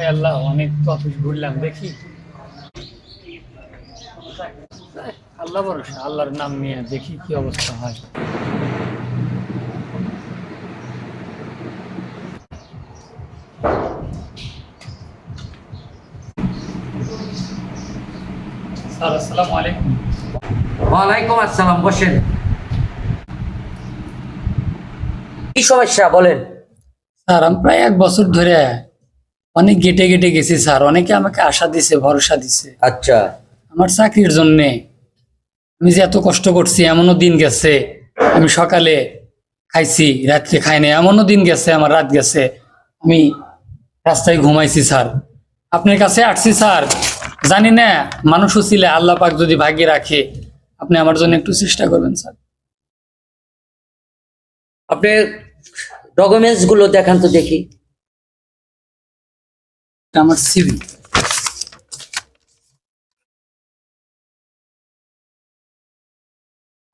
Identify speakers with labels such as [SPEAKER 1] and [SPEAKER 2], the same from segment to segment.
[SPEAKER 1] হায় আল্লাহ অনেক তো অফিস ঘুরলাম দেখি। আল্লাহ ভরসা আল্লাহর নাম নিয়ে দেখি কি অবস্থা হয়। স্যার আসসালামু আলাইকুম।
[SPEAKER 2] ওয়ালাইকুম আসসালাম বসেন। কি সমস্যা বলেন।
[SPEAKER 1] স্যার আমি প্রায় এক বছর ধরে অনেক গেটে গেটে গেছি স্যার অনেকে আমাকে আশা দিছে ভরসা দিছে।
[SPEAKER 2] আচ্ছা।
[SPEAKER 1] আমার চাকরির জন্যে আমি যে এত কষ্ট করছি এমনও দিন গেছে আমি সকালে খাইছি রাত্রে খাই নাই এমনও দিন গেছে আমার রাত গেছে আমি রাস্তায় ঘুমাইছি স্যার আপনার কাছে আসছি স্যার জানি না মানুষও ছিলে আল্লাহ পাক যদি ভাগ্যে রাখে আপনি আমার জন্য একটু চেষ্টা করবেন স্যার
[SPEAKER 2] আপনি ডকুমেন্টসগুলো দেখান তো দেখি।
[SPEAKER 1] এটা আমার সিভি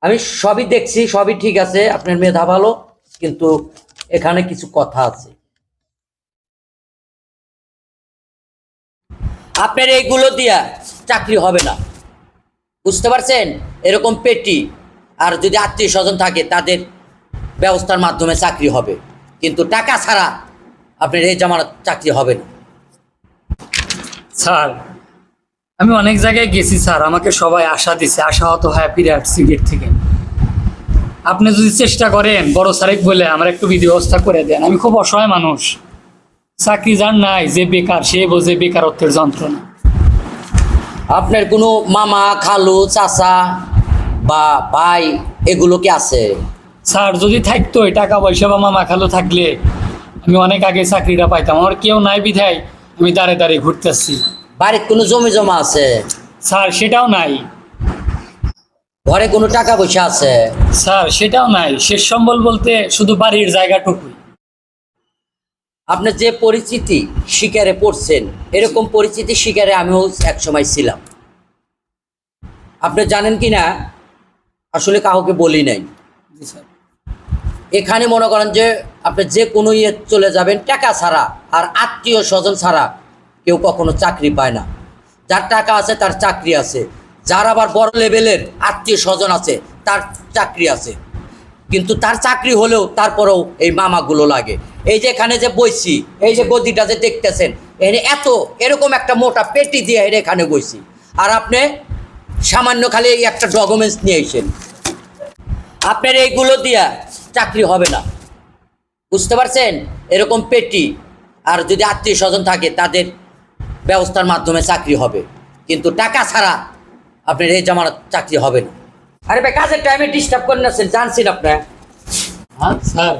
[SPEAKER 2] আমি সবই দেখছি, সবই ঠিক আছে, আপনার মেধা ভালো, কিন্তু এখানে কিছু কথা আছে। আপনার এইগুলো দিয়া চাকরি হবে না। বুঝতে পারছেন? এরকম পেটি, আর যদি আত্মীয় স্বজন থাকে, তাদের ব্যবস্থার মাধ্যমে চাকরি হবে। কিন্তু টাকা ছাড়া আপনার এই জামানত চাকরি হবে না।
[SPEAKER 1] স্যার আমি অনেক জায়গায় গেছি স্যার আমাকে সবাই আশা দিছে আশাহত হয়ে ফিরে আসছি গেট থেকে। আপনি যদি চেষ্টা করেন বড় সারেক বলে আমার একটু বিধি ব্যবস্থা করে দেন আমি খুব অসহায় মানুষ। চাকরি যার নাই যে বেকার সে বোঝে বেকারত্বের যন্ত্রণা।
[SPEAKER 2] আপনার কোনো মামা খালু চাচা বা ভাই এগুলো কি আছে?
[SPEAKER 1] স্যার যদি থাকতো টাকা পয়সা বা মামা খালো থাকলে আমি অনেক আগে চাকরিটা পাইতাম। আমার কেউ নাই বিধায় আমি দাঁড়ে দাঁড়িয়ে ঘুরতেছি।
[SPEAKER 2] বাড়ির কোনো জমি জমা আছে?
[SPEAKER 1] স্যার সেটাও নাই।
[SPEAKER 2] ঘরে কোনো টাকা পয়সা আছে?
[SPEAKER 1] স্যার সেটাও নাই। শেষ সম্বল বলতে শুধু বাড়ির জায়গাটুকুই।
[SPEAKER 2] আপনার যে পরিচিতি শিকারে পড়ছেন এরকম পরিচিতি শিকারে আমিও এক সময় ছিলাম। আপনি জানেন কি না? আসলে কাউকে বলি নাই। এখানে মনে করেন যে আপনি যে কোনো ইয়ে চলে যাবেন টাকা ছাড়া আর আত্মীয় স্বজন ছাড়া কেউ কখনো চাকরি পায় না। যার টাকা আছে তার চাকরি আছে। যার আবার বড় লেভেলের আত্মীয় স্বজন আছে তার চাকরি আছে। কিন্তু তার চাকরি হলেও তারপরেও এই মামাগুলো লাগে। এই যে এখানে যে বইছি এই যে গদিটা যে দেখতেছেন এনে এত এরকম একটা মোটা পেটি দিয়ে এর এখানে বইছি। আর আপনি সামান্য খালি এই একটা ডকুমেন্টস নিয়ে এসেছেন আপনার এইগুলো দিয়া চাকরি হবে না। বুঝতে পারছেন? এরকম পেটি। আর যদি আত্মীয় স্বজন থাকে, তাদের ব্যবস্থার মাধ্যমে চাকরি হবে। কিন্তু টাকা ছাড়া আপনার এই জামানত চাকরি হবে না। আরে ভাই, কাজের টাইমে ডিস্টার্ব করে নাছেন জানছেন আপনার
[SPEAKER 1] হ্যাঁ স্যার।